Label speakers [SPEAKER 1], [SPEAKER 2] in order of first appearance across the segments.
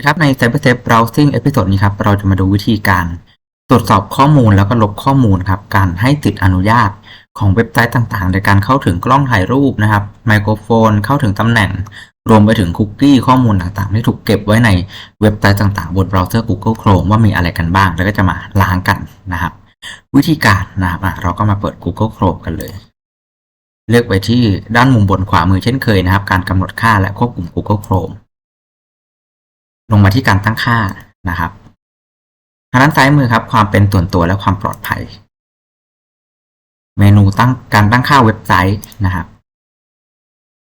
[SPEAKER 1] ดีครับใน CyberSafe Browsing เอพิโซดนี้ครับเราจะมาดูวิธีการ ตรวจสอบข้อมูลแล้วก็ลบข้อมูลครับการให้ติดอนุญาตของเว็บไซต์ต่างๆ ในการเข้าถึงกล้องถ่ายรูปนะครับไมโครโฟนเข้าถึงตำแหน่ง รวมไปถึงคุกกี้ข้อมูลต่างๆ ที่ถูกเก็บไว้ในเว็บไซต์ต่างๆ บนเบราว์เซอร์ Google Chrome ว่ามีอะไรกันบ้าง แล้วก็จะมาล้างกันนะครับ วิธีการนะครับเราก็มาเปิด Google Chrome กันเลย เลือกไปที่ด้านมุมบนขวามือเช่นเคยนะครับ การกำหนดค่าและควบคุม Google Chrome ลงมาที่การตั้งค่านะครับทางด้านซ้ายมือครับ ความเป็นส่วนตัวและความปลอดภัย เมนูตั้งการตั้งค่าเว็บไซต์นะครับ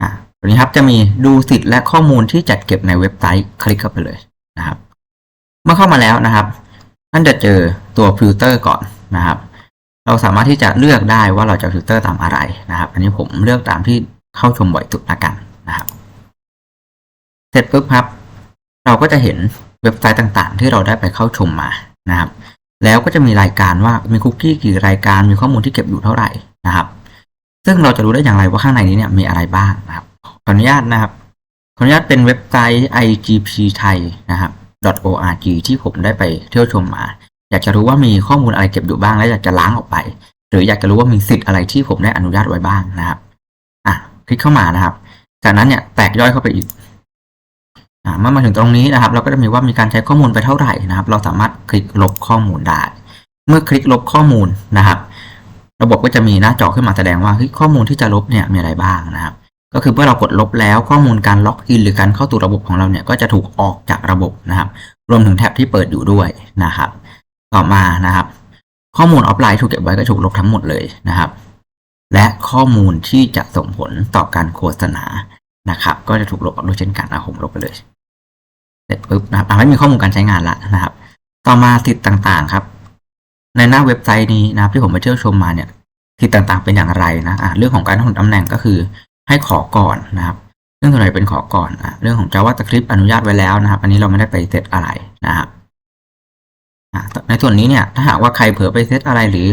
[SPEAKER 1] อะตัวนี้ครับจะมีดูสิทธิ์และข้อมูลที่จัดเก็บในเว็บไซต์คลิกเข้าไปเลยนะครับ เมื่อเข้ามาแล้วนะครับท่านจะเจอตัวฟิลเตอร์ก่อนนะครับ เราสามารถที่จะเลือกได้ว่าเราจะฟิลเตอร์ตามอะไรนะครับ อันนี้ผมเลือกตามที่เข้าชมบ่อยสุดละกันนะครับ เสร็จปุ๊บครับ เราก็จะเห็นเว็บไซต์ต่างๆ ที่เราได้ไปเข้าชมมานะครับ แล้วก็จะมีรายการว่ามีคุกกี้กี่รายการมีข้อมูลที่เก็บอยู่เท่าไหร่นะครับ ซึ่งเราจะรู้ได้อย่างไรว่าข้างในนี้เนี่ยมีอะไรบ้างนะครับขออนุญาตนะครับขออนุญาตเป็นเว็บไซต์ igp thai นะครับ .org ที่ผมได้ไปเที่ยวชมมา อยากจะรู้ว่ามีข้อมูลอะไรเก็บอยู่บ้างและอยากจะล้างออกไป หรืออยากจะรู้ว่ามีสิทธิ์อะไรที่ผมได้อนุญาตไว้บ้างนะครับ อะ คลิกเข้ามานะครับ จากนั้นเนี่ยแตกย่อยเข้าไปอีก เมื่อมาถึงตรงนี้นะครับ เราก็จะมีว่ามีการใช้ข้อมูลไปเท่าไหร่นะครับ เราสามารถคลิกลบข้อมูลได้ เมื่อคลิกลบข้อมูลนะครับ ระบบก็จะมีหน้าจอขึ้นมาแสดงว่าข้อมูลที่จะลบเนี่ยมีอะไรบ้างนะครับ ก็คือเมื่อเรากดลบแล้วข้อมูลการล็อกอินหรือการเข้าสู่ระบบของเราเนี่ยก็จะถูกออกจากระบบนะครับ รวมถึงแท็บที่เปิดอยู่ด้วยนะครับ ต่อมานะครับ ข้อมูลออฟไลน์ถูกเก็บไว้ก็ถูกลบทั้งหมดเลยนะครับ และข้อมูลที่จะส่งผลต่อการโฆษณานะครับ ก็จะถูกลบออกด้วยเช่นกันนะผมลบไปเลย สร็จปุ๊บนะครับอะไม่มีข้อมูลการใช้งานละนะครับ ต่อมาสิทธิ์ต่างๆครับ ในหน้าเว็บไซต์นี้นะครับที่ผมไปเที่ยวชมมาเนี่ยสิทธิ์ต่างๆเป็นอย่างไรนะอะเรื่องของการเข้าถึงตำแหน่งก็คือให้ขอก่อนนะครับ เรื่องอะไรเป็นขอก่อนอะเรื่องของ JavaScript อนุญาตไว้แล้วนะครับ อันนี้เราไม่ได้ไปเซตอะไรนะครับในส่วนนี้เนี่ยถ้าหากว่าใครเผลอไปเซตอะไรหรือ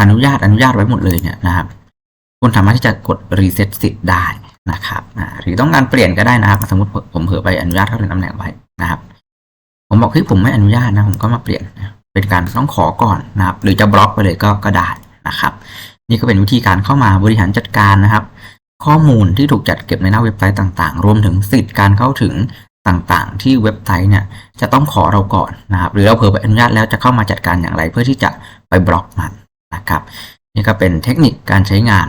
[SPEAKER 1] อนุญาตอนุญาตไว้หมดเลยเนี่ยนะครับคุณสามารถที่จะกดรีเซ็ตสิทธิ์ได้ นะครับหรือต้องการเปลี่ยนก็ได้นะครับ สมมติผมเผลอไปอนุญาตเข้าถึงตำแหน่งไว้นะครับ ผมบอกเฮ้ยผมไม่อนุญาตนะ ผมก็มาเปลี่ยน เป็นการต้องขอก่อนนะครับ หรือจะบล็อกไปเลยก็ก็ได้นะครับ นี่ก็เป็นวิธีการเข้ามาบริหารจัดการนะครับ ข้อมูลที่ถูกจัดเก็บในหน้าเว็บไซต์ต่าง ๆ รวมถึงสิทธิ์การเข้าถึงต่างๆ ที่เว็บไซต์เนี่ยจะต้องขอเราก่อนนะครับ หรือเราเผลอไปอนุญาตแล้วจะเข้ามาจัดการอย่างไร เพื่อที่จะไปบล็อกมันนะครับ นี่ก็เป็นเทคนิคการใช้งาน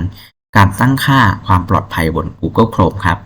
[SPEAKER 1] การตั้งค่าความปลอดภัยบน Google Chrome ครับ